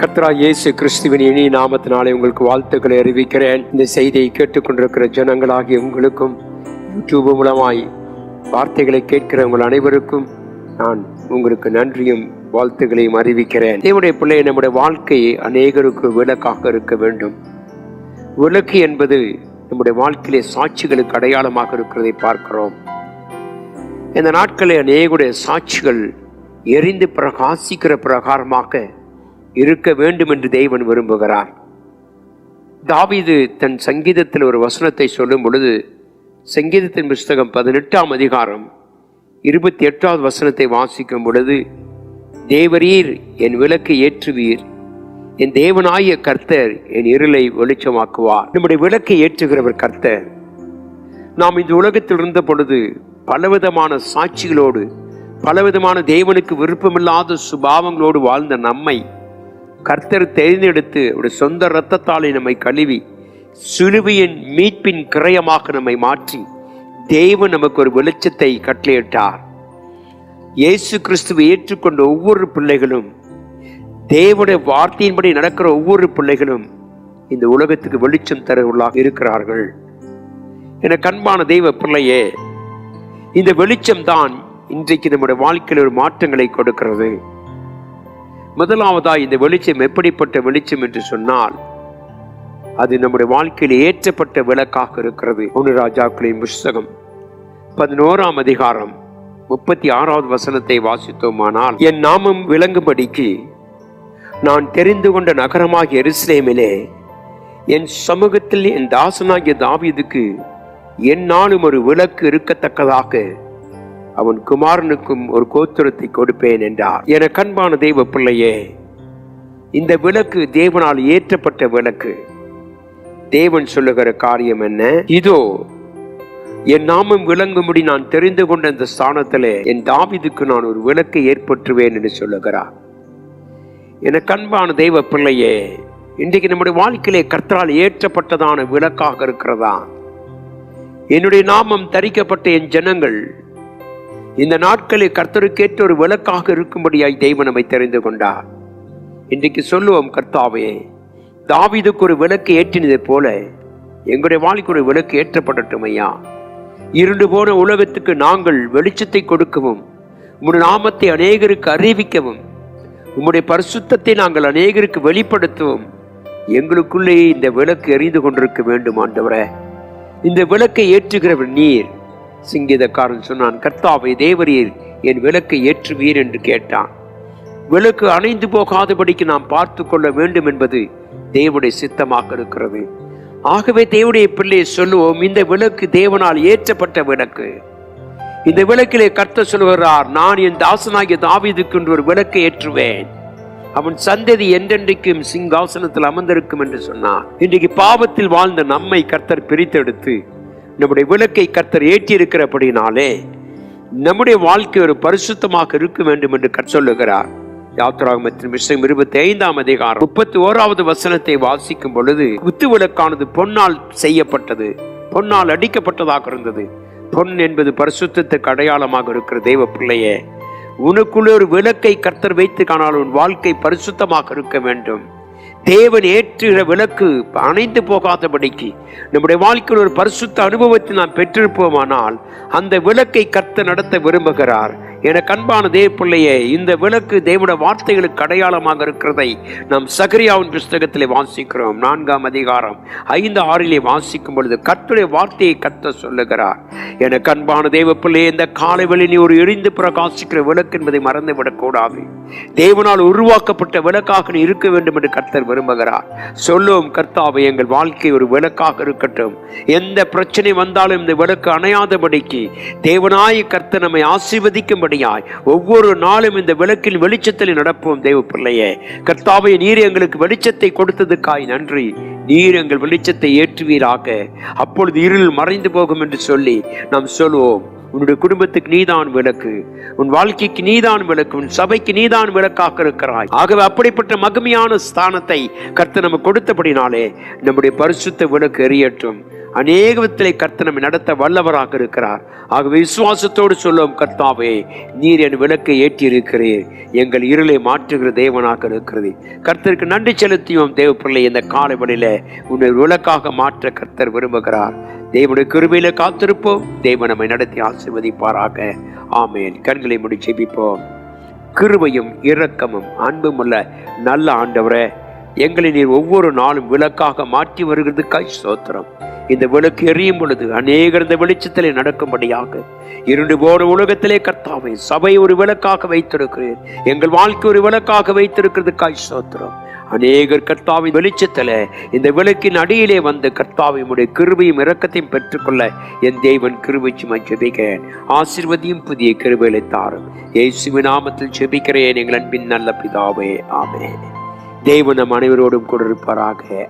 கத்ரா இயேசு கிறிஸ்துவின் இனி நாமத்தினாலே உங்களுக்கு வாழ்த்துக்களை அறிவிக்கிறேன். இந்த செய்தியை கேட்டுக்கொண்டிருக்கிற ஜனங்களாகிய உங்களுக்கும் யூடியூப் மூலமாய் வார்த்தைகளை கேட்கிற உங்கள் அனைவருக்கும் நான் உங்களுக்கு நன்றியும் வாழ்த்துக்களையும் அறிவிக்கிறேன். தேவனுடைய பிள்ளை நம்முடைய வாழ்க்கையை அநேகருக்கு விளக்காக இருக்க வேண்டும். விளக்கு என்பது நம்முடைய வாழ்க்கையிலே சாட்சிகளுக்கு அடையாளமாக இருக்கிறதை பார்க்கிறோம். இந்த நாட்களில் அநேகுடைய சாட்சிகள் எரிந்து பிரகாசிக்கிற பிரகாரமாக இருக்க வேண்டும் என்று தேவன் விரும்புகிறார். தாவிது தன் சங்கீதத்தில் ஒரு வசனத்தை சொல்லும் பொழுது சங்கீதத்தின் புஸ்தகம் பதினெட்டாம் அதிகாரம் இருபத்தி எட்டாவது வசனத்தை வாசிக்கும் பொழுது தேவரீர் என் விளக்கு ஏற்றுவீர். என் தேவனாய கர்த்தர் என் இருளை வெளிச்சமாக்குவார். நம்முடைய விளக்கை ஏற்றுகிறவர் கர்த்தர். நாம் இந்த உலகத்தில் இருந்த பொழுது பலவிதமான சாட்சிகளோடு பலவிதமான தேவனுக்கு விருப்பமில்லாத சுபாவங்களோடு வாழ்ந்த நம்மை கர்த்தர் தேர்ந்தெடுத்து அவருடைய சொந்த இரத்தத்தாலே நம்மை கழுவி சிலுவையின் மீட்பின் கிரயமாக நம்மை மாற்றி தேவன் நமக்கு ஒரு வெளிச்சத்தை கட்டளையிட்டார். இயேசு கிறிஸ்துவை ஏற்றுக்கொண்ட ஒவ்வொரு பிள்ளைகளும் தேவனுடைய வார்த்தையின்படி நடக்கிற ஒவ்வொரு பிள்ளைகளும் இந்த உலகத்துக்கு வெளிச்சம் தருவர்களாக இருக்கிறார்கள். என கண்பான தெய்வ பிள்ளையே இந்த வெளிச்சம் தான் இன்றைக்கு நம்முடைய வாழ்க்கையில் ஒரு மாற்றங்களை கொடுக்கிறது. முதலாவதாக இந்த வெளிச்சம் எப்படிப்பட்ட வெளிச்சம் என்று சொன்னால் அது நம்முடைய வாழ்க்கையில் ஏற்றப்பட்ட விளக்காக இருக்கிறது. ஒன்று ராஜாக்களின் புஸ்தகம் பதினோராம் அதிகாரம் முப்பத்தி ஆறாவது வசனத்தை வாசித்தோமானால் என் நாமம் விளங்கும்படிக்கு நான் தெரிந்து கொண்ட நகரமாகிய எருசலேமிலே என் சமூகத்தில் என் தாசனாகிய தாவீதுக்கு எந்நாளும் ஒரு விளக்கு இருக்கத்தக்கதாக அவன் குமாரனுக்கும் ஒரு கோத்திரத்தை கொடுப்பேன் என்றார். என கண்பான தெய்வ பிள்ளையே இந்த விளக்கு தேவனால் ஏற்றப்பட்ட விளக்கு. தேவன் சொல்லுகிற காரியம் என்ன? இதோ என் நாமம் விளங்கும்படி நான் தெரிந்து கொண்ட இந்த ஸ்தானத்திலே என் தாவிதுக்கு நான் ஒரு விளக்கை ஏற்பற்றுவேன் என்று சொல்லுகிறார். என கண்பான தெய்வ பிள்ளையே இன்றைக்கு நம்முடைய வாழ்க்கையிலே கர்த்தரால் ஏற்றப்பட்டதான விளக்காக இருக்கிறதா? என்னுடைய நாமம் தரிக்கப்பட்ட என் ஜனங்கள் இந்த நாட்களில் கர்த்தருக்கேற்ற ஒரு விளக்காக இருக்கும்படியாய் தெய்வம் நம்மை தெரிந்து கொண்டார். இன்றைக்கு சொல்லுவோம் கர்த்தாவே தாவிதுக்கு ஒரு விளக்கு ஏற்றினதை போல எங்களுடைய வாழ்க்கை ஒரு விளக்கு ஏற்றப்படட்டும் ஐயா. இருண்டு போன உலகத்துக்கு நாங்கள் வெளிச்சத்தை கொடுக்கவும் உம்முடைய நாமத்தை அநேகருக்கு அறிவிக்கவும் உம்முடைய பரிசுத்தத்தை நாங்கள் அநேகருக்கு வெளிப்படுத்தவும் எங்களுக்குள்ளேயே இந்த விளக்கு எரிந்து கொண்டிருக்க வேண்டும் ஆண்டவரே. இந்த விளக்கை ஏற்றுகிறவர் நீர். சிங்கீதக்காரன் சொன்னான் கர்த்தாவை தேவரீர் என் விளக்கை ஏற்றுவீர் என்று கேட்டான். விளக்கு அணைந்து போகாதபடிக்கு நாம் பார்த்து கொள்ள வேண்டும் என்பது தேவனுடைய சித்தமாக இருக்கிறது. ஆகவே தேவனுடைய பிள்ளையை சொல்லுவோம் இந்த விளக்கு தேவனால் ஏற்றப்பட்ட விளக்கு. இந்த விளக்கிலே கர்த்த சொல்கிறார் நான் என் தாசனாகிய தாவீதுக்கு என்று ஒரு விளக்கை ஏற்றுவேன். அவன் சந்ததி என்றென்றைக்கும் சிங்காசனத்தில் அமர்ந்திருக்கும் என்று சொன்னார். இன்றைக்கு பாவத்தில் வாழ்ந்த நம்மை கர்த்தர் பிரித்தெடுத்து நம்முடைய விளக்கை கர்த்தர் ஏற்றியிருக்கிறபடினாலே நம்முடைய வாழ்க்கை ஒரு பரிசுத்தமாக இருக்க வேண்டும் என்று கற் சொல்லுகிறார். யாத்ராகமத்தின் விஷயம் இருபத்தி ஐந்தாம் அதிகாரம் முப்பத்தி ஓராவது வசனத்தை வாசிக்கும் பொழுது குத்து விளக்கானது பொன்னால் செய்யப்பட்டது பொன்னால் அடிக்கப்பட்டதாக இருந்தது. பொன் என்பது பரிசுத்தத்துக்கு அடையாளமாக இருக்கிற தெய்வ பிள்ளையே உனக்குள்ளே ஒரு விளக்கை கர்த்தர் வைத்து காணால் உன் வாழ்க்கை பரிசுத்தமாக இருக்க வேண்டும். தேவன் ஏற்றுகிற விளக்கு அணைந்து போகாதபடிக்கு நம்முடைய வாழ்க்கையில் ஒரு பரிசுத்த அனுபவத்தை நாம் பெற்றிருப்போமானால் அந்த விளக்கை கர்த்த நடத்த விரும்புகிறார். என கண்பான தேவ பிள்ளையே இந்த விளக்கு தேவனோட வார்த்தைகளுக்கு அடையாளமாக இருக்கிறதை நாம் சகரியாவின் புஸ்தகத்திலே வாசிக்கிறோம். நான்காம் அதிகாரம் ஐந்து ஆறிலே வாசிக்கும் பொழுது கத்துடைய வார்த்தையை கத்த சொல்லுகிறார். என கண்பான தேவ பிள்ளையே இந்த காலை வெளி நீ ஒரு எரிந்து பிரகாசிக்கிற விளக்கு என்பதை மறந்து விடக்கூடாது தேவனால் உருவாக்கப்பட்ட விளக்காக நீ இருக்க வேண்டும் என்று கர்த்தர் விரும்புகிறார். சொல்லுவோம் கர்த்தாவை எங்கள் வாழ்க்கை ஒரு விளக்காக இருக்கட்டும். எந்த பிரச்சனை வந்தாலும் இந்த விளக்கு அணையாதபடிக்கு தேவனாய கர்த்தர் நம்மை ஆசீர்வதிக்கும்படியாய் ஒவ்வொரு நாளும் இந்த விளக்கில் வெளிச்சத்தில் நடப்போம் தெய்வ பிள்ளையே. கர்த்தாவை நீர் எங்களுக்கு வெளிச்சத்தை கொடுத்ததுக்காய் நன்றி. நீர் எங்கள் வெளிச்சத்தை ஏற்றுவீராக. அப்பொழுது இருள் மறைந்து போகும் என்று சொல்லி நாம் சொல்லுவோம் உன்னுடைய குடும்பத்துக்கு நீதான் விளக்கு. உன் வாழ்க்கைக்கு நீதான் விளக்கு. உன் சபைக்கு நீதான் விளக்காக இருக்கிறாய். ஆகவே அப்படிப்பட்ட மகிமையான ஸ்தானத்தை கர்த்த நமக்கு கொடுத்தபடினாலே நம்முடைய பரிசுத்த விளக்கு எரியட்டும். அநேக விதத்திலே கர்த்த நம்மை நடத்த வல்லவராக இருக்கிறார். ஆகவே விசுவாசத்தோடு சொல்லும் கர்த்தாவே நீர் என் விளக்கை ஏற்றியிருக்கிறீர். எங்கள் இருளை மாற்றுகிற தேவனாக இருக்கிறது கர்த்தருக்கு நன்றி செலுத்தியும் தேவ பிள்ளை இந்த காலை வழியில உன்னை விளக்காக மாற்ற கர்த்தர் விரும்புகிறார். தேவனுடைய கிருமையில காத்திருப்போம். தேவன் நம்மை நடத்தி ஆசிர்வதிப்பாராக. ஆமேன். கண்களை முடி செபிப்போம் கிருபையும் இரக்கமும் அன்பும் உள்ள நல்ல ஆண்டவரே எங்களை நீர் ஒவ்வொரு நாளும் விளக்காக மாற்றி வருகிறது கை சோத்திரம் இந்த விளக்கு எரியும் பொழுது அநேகர் இந்த வெளிச்சத்திலே நடக்கும்படியாக இருண்டு போன உலகத்திலே கர்த்தாவை சபை ஒரு விளக்காக வைத்திருக்கிறேன். எங்கள் வாழ்க்கை ஒரு விளக்காக வைத்திருக்கிறது காய் சோத்திரம் அநேகர் கர்த்தாவின் வெளிச்சத்தில் இந்த விளக்கின் அடியிலே வந்து கர்த்தாவினுடைய கிருபையும் இரக்கத்தையும் பெற்றுக்கொள்ள என் தேவன் கிருபை சுமை ஜெபிக்கிறேன். ஆசிர்வதியும் புதிய கிருபைகளை தாரும். ஏசுவி நாமத்தில் ஜெபிக்கிறேன் எங்கள் அன்பின் நல்ல பிதாவே. ஆமே தேவன் நம் அனைவரோடும் கூட இருப்பாராக.